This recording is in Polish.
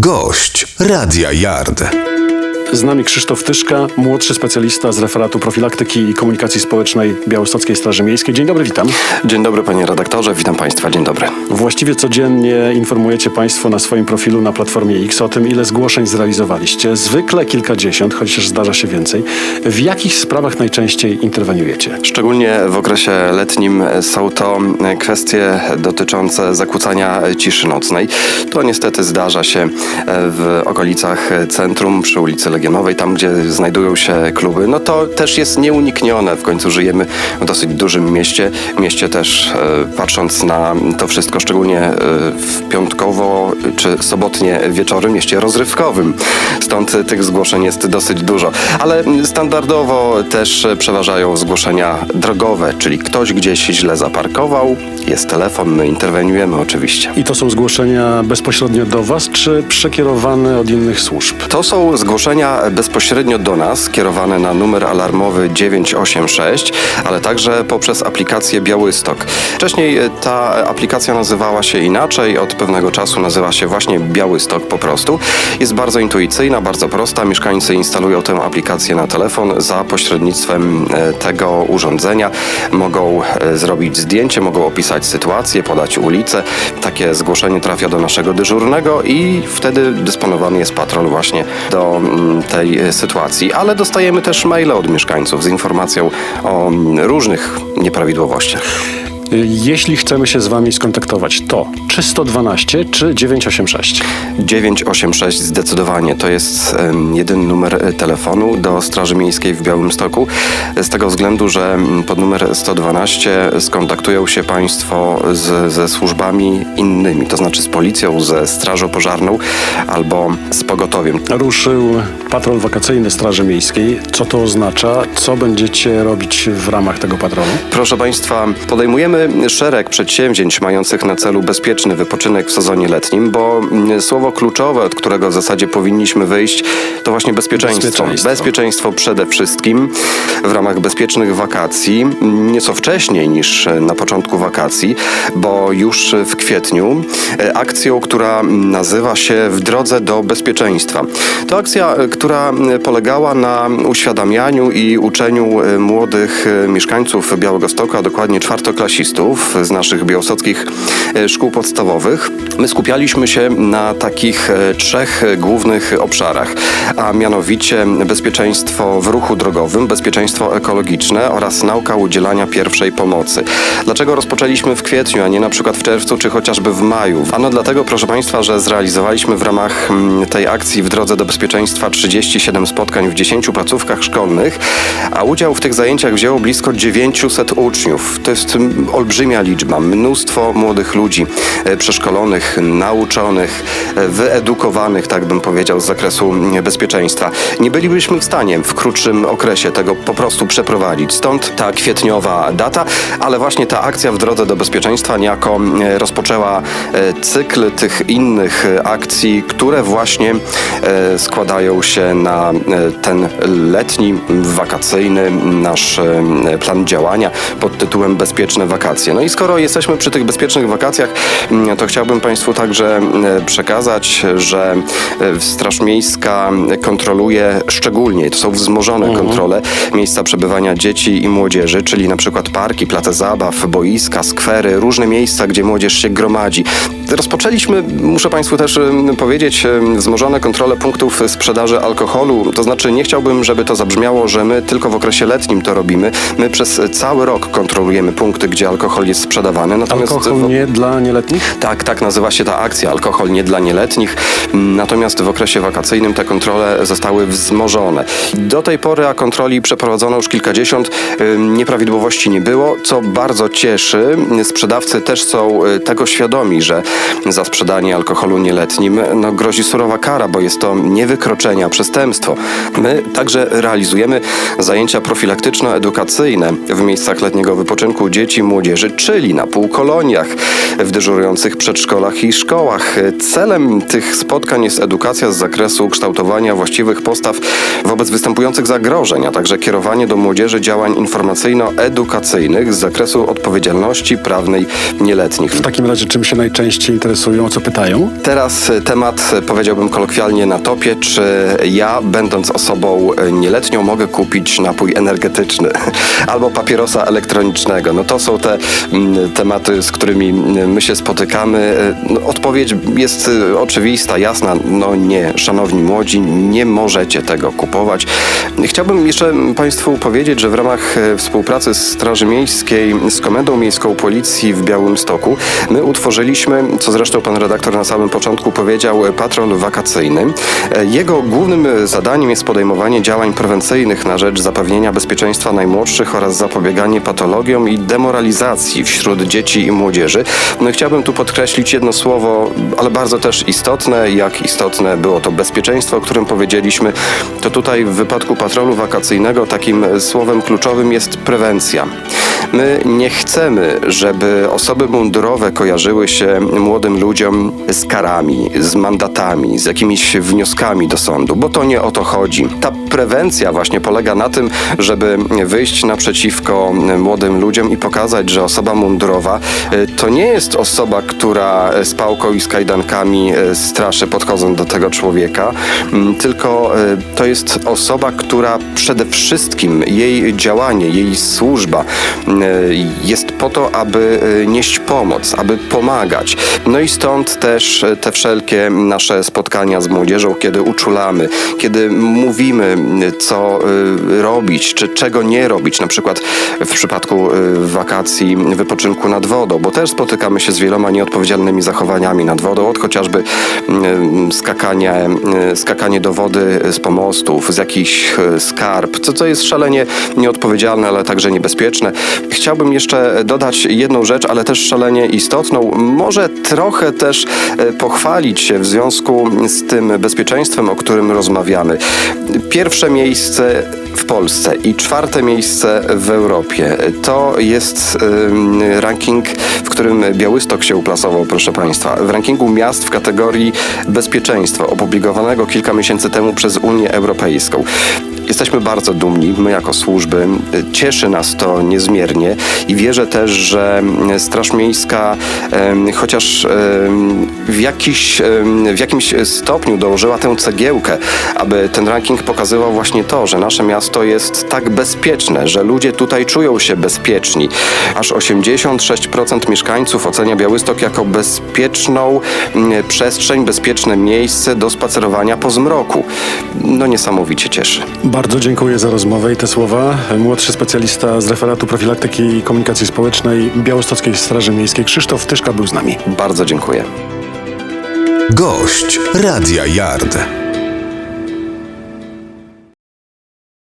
Gość Radia Yard. Z nami Krzysztof Tyszka, młodszy specjalista z referatu profilaktyki i komunikacji społecznej Białostockiej Straży Miejskiej. Dzień dobry, witam. Dzień dobry panie redaktorze, witam państwa, dzień dobry. Właściwie codziennie informujecie Państwo na swoim profilu na Platformie X o tym, ile zgłoszeń zrealizowaliście. Zwykle kilkadziesiąt, chociaż zdarza się więcej. W jakich sprawach najczęściej interweniujecie? Szczególnie w okresie letnim są to kwestie dotyczące zakłócania ciszy nocnej. To niestety zdarza się w okolicach centrum, przy ulicy Legionowej, tam gdzie znajdują się kluby. No to też jest nieuniknione, w końcu żyjemy w dosyć dużym mieście. Mieście też, e, patrząc na to wszystko, szczególnie e, w piątkowo czy sobotnie wieczory, mieście rozrywkowym. Stąd tych zgłoszeń jest dosyć dużo. Ale standardowo też przeważają zgłoszenia drogowe, czyli ktoś gdzieś źle zaparkował, jest telefon, my interweniujemy oczywiście. I to są zgłoszenia bezpośrednio do Was, czy przekierowane od innych służb? To są zgłoszenia bezpośrednio do nas, kierowane na numer alarmowy 986, ale także poprzez aplikację Białystok. Wcześniej e, ta aplikacja nazywała się inaczej, od pewnego czasu nazywa się właśnie Białystok po prostu. Jest bardzo intuicyjna, bardzo prosta. Mieszkańcy instalują tę aplikację na telefon za pośrednictwem e, tego urządzenia. Mogą e, zrobić zdjęcie, mogą opisać sytuację, podać ulicę. Takie zgłoszenie trafia do naszego dyżurnego i wtedy dysponowany jest patrol właśnie do mm, tej e, sytuacji. Ale dostajemy też maile od mieszkańców z informacją o mm, różnych nieprawidłowościach. Y, Jeśli chcemy się z Wami skontaktować, to czy 112, czy 986? 986 zdecydowanie to jest em, jedyny numer e, telefonu do Straży Miejskiej w Białymstoku. Z tego względu, że mm, pod numer 112 skontaktują się Państwo z, ze służbami innymi, to znaczy z policją, ze Strażą Pożarną albo z pogotowiem. Ruszył patrol wakacyjny Straży Miejskiej. Co to oznacza? Co będziecie robić w ramach tego patrolu? Proszę Państwa, podejmujemy szereg przedsięwzięć mających na celu bezpieczny wypoczynek w sezonie letnim, bo mm, słowo kluczowe, od którego w zasadzie powinniśmy wyjść, to właśnie bezpieczeństwo. Bezpieczeństwo. Bezpieczeństwo przede wszystkim w ramach bezpiecznych wakacji, nieco wcześniej niż na początku wakacji, bo już w kwietniu e, akcją, która nazywa się W drodze do bezpieczeństwa. To akcja, e, która e, polegała na uświadamianiu i uczeniu młodych mieszkańców Białegostoku, a dokładnie czwartoklasistów z naszych białostockich szkół podstawowych. My skupialiśmy się na takich e, trzech głównych obszarach, a mianowicie bezpieczeństwo w ruchu drogowym, bezpieczeństwo ekologiczne oraz nauka udzielania pierwszej pomocy. Dlaczego rozpoczęliśmy w kwietniu, a nie na przykład w czerwcu czy chociażby w maju? Ano dlatego, proszę Państwa, że zrealizowaliśmy w ramach mm, tej akcji w drodze do bezpieczeństwa 37 spotkań w 10 placówkach szkolnych, a udział w tych zajęciach wzięło blisko 900 uczniów. To jest mm, olbrzymia liczba, mnóstwo młodych ludzi przeszkolonych, nauczonych, e, wyedukowanych, tak bym powiedział, z zakresu mm, bezpieczeństwa. Nie bylibyśmy w stanie w krótszym okresie tego po prostu przeprowadzić. Stąd ta kwietniowa data, ale właśnie ta akcja w drodze do bezpieczeństwa niejako e, rozpoczęła e, cykl tych innych e, akcji, które właśnie e, składają się na e, ten letni, wakacyjny nasz e, plan działania pod tytułem Bezpieczne wakacje. No i skoro jesteśmy przy tych bezpiecznych wakacjach, mm, to chciałbym Państwu także e, przekazać, że e, Straż Miejska kontroluje szczególnie, to są wzmożone kontrole, miejsca przebywania dzieci i młodzieży, czyli na przykład parki, place zabaw, boiska, skwery, różne miejsca, gdzie młodzież się gromadzi. Rozpoczęliśmy, muszę Państwu też powiedzieć, wzmożone kontrole punktów sprzedaży alkoholu. To znaczy, nie chciałbym, żeby to zabrzmiało, że my tylko w okresie letnim to robimy. My przez cały rok kontrolujemy punkty, gdzie alkohol jest sprzedawany. Natomiast Alkohol nie dla nieletnich? tak, tak nazywa się ta akcja Alkohol nie dla nieletnich. Natomiast w okresie wakacyjnym te kontrole zostały wzmożone. Do tej pory, a kontroli przeprowadzono już kilkadziesiąt, nieprawidłowości nie było, co bardzo cieszy. Sprzedawcy też są y, tego świadomi, że za sprzedanie alkoholu nieletnim no, grozi surowa kara, bo jest to nie wykroczenie, a przestępstwo. My także realizujemy zajęcia profilaktyczno-edukacyjne w miejscach letniego wypoczynku dzieci i młodzieży, czyli na półkoloniach, w dyżurujących przedszkolach i szkołach. Celem tych spotkań jest edukacja z zakresu kształtowania właściwych postaw wobec występujących zagrożeń, a także kierowanie do młodzieży działań informacyjno-edukacyjnych z zakresu odpowiedzialności prawnej nieletnich. W takim razie czym się najczęściej Cię interesują, o co pytają? Teraz e, temat, e, powiedziałbym kolokwialnie, na topie, czy ja, będąc osobą e, nieletnią, mogę kupić napój energetyczny albo papierosa elektronicznego. No to są te mm, tematy, z którymi mm, my się spotykamy. No, odpowiedź jest oczywista, jasna. No nie, szanowni młodzi, nie możecie tego kupować. Chciałbym jeszcze Państwu powiedzieć, że w ramach współpracy z Straży Miejskiej z Komendą Miejską Policji w Białymstoku my utworzyliśmy, co zresztą pan redaktor na samym początku powiedział, e, patrol wakacyjny. E, Jego głównym e, zadaniem jest podejmowanie działań prewencyjnych na rzecz zapewnienia bezpieczeństwa najmłodszych oraz zapobieganie patologiom i demoralizacji wśród dzieci i młodzieży. No i chciałbym tu podkreślić jedno słowo, ale bardzo też istotne, jak istotne było to bezpieczeństwo, o którym powiedzieliśmy, to tutaj w wypadku patrolu wakacyjnego takim słowem kluczowym jest prewencja. My nie chcemy, żeby osoby mundurowe kojarzyły się młodym ludziom z karami, z mandatami, z jakimiś wnioskami do sądu, bo to nie o to chodzi. Ta prewencja właśnie polega na tym, żeby wyjść naprzeciwko młodym ludziom i pokazać, że osoba mundurowa y, to nie jest osoba, która z pałką i z kajdankami y, straszy podchodząc do tego człowieka, tylko y, to jest osoba, która przede wszystkim jej działanie, jej służba jest po to, aby nieść pomoc, aby pomagać. No i stąd też y, te wszelkie nasze spotkania z młodzieżą, kiedy uczulamy, kiedy mówimy, y, co y, robić, czy czego nie robić, na przykład w przypadku wakacji, wypoczynku nad wodą, bo też spotykamy się z wieloma nieodpowiedzialnymi zachowaniami nad wodą, od chociażby skakanie, y, skakanie do wody z pomostów, z jakichś skarb, co, co jest szalenie nieodpowiedzialne, ale także niebezpieczne. Chciałbym jeszcze dodać jedną rzecz, ale też szalenie istotną. Może trochę też e, pochwalić się w związku z tym bezpieczeństwem, o którym rozmawiamy. Pierwsze miejsce w Polsce i czwarte miejsce w Europie. To jest ranking, w którym Białystok się uplasował, proszę Państwa. W rankingu miast w kategorii bezpieczeństwa, opublikowanego kilka miesięcy temu przez Unię Europejską. Jesteśmy bardzo dumni, my jako służby. Cieszy nas to niezmiernie i wierzę też, że Straż Miejska chociaż w, jakiś, w jakimś stopniu dołożyła tę cegiełkę, aby ten ranking pokazywał właśnie to, że nasze miasto jest tak bezpieczne, że ludzie tutaj czują się bezpieczni. Aż 86% mieszkańców ocenia Białystok jako bezpieczną mm, przestrzeń, bezpieczne miejsce do spacerowania po zmroku. No niesamowicie cieszy. Bardzo dziękuję za rozmowę i te słowa. Młodszy specjalista z referatu profilaktyki i komunikacji społecznej Białostockiej Straży Miejskiej Krzysztof Tyszka był z nami. Bardzo dziękuję. Gość Radia Yard.